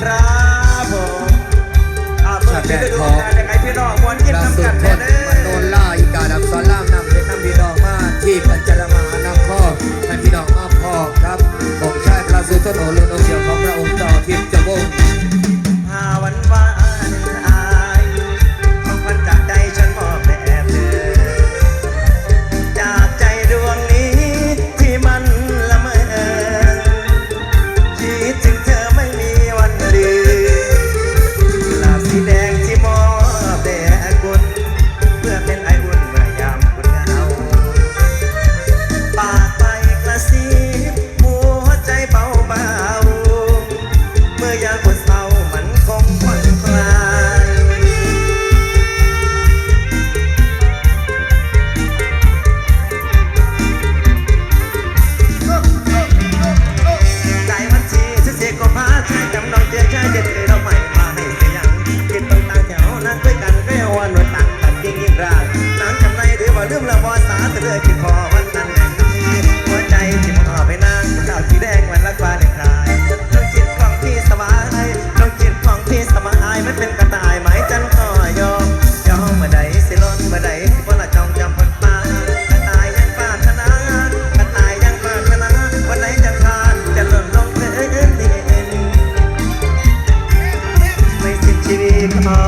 ครับผมอ่าเปดูดูกาลยังไงพี่น้องวันเย็นทำกัน ธอคือพอวันนั้นแห่หัวใจที่มอบให้นางาวสีแดงวันรักฟ้าแดงรายงคิดของพี่สบายน้งคิดของพี่สบายมัเป็นกระตายไมจันทร์ยอมยอมมาใดสิล้นมาใดวันละจองจำพันปากระตายยังปาธนากระตายยังปาธนาวันไหนจะทานจะล่นลงเธอเอ็นไม่สิชีวิต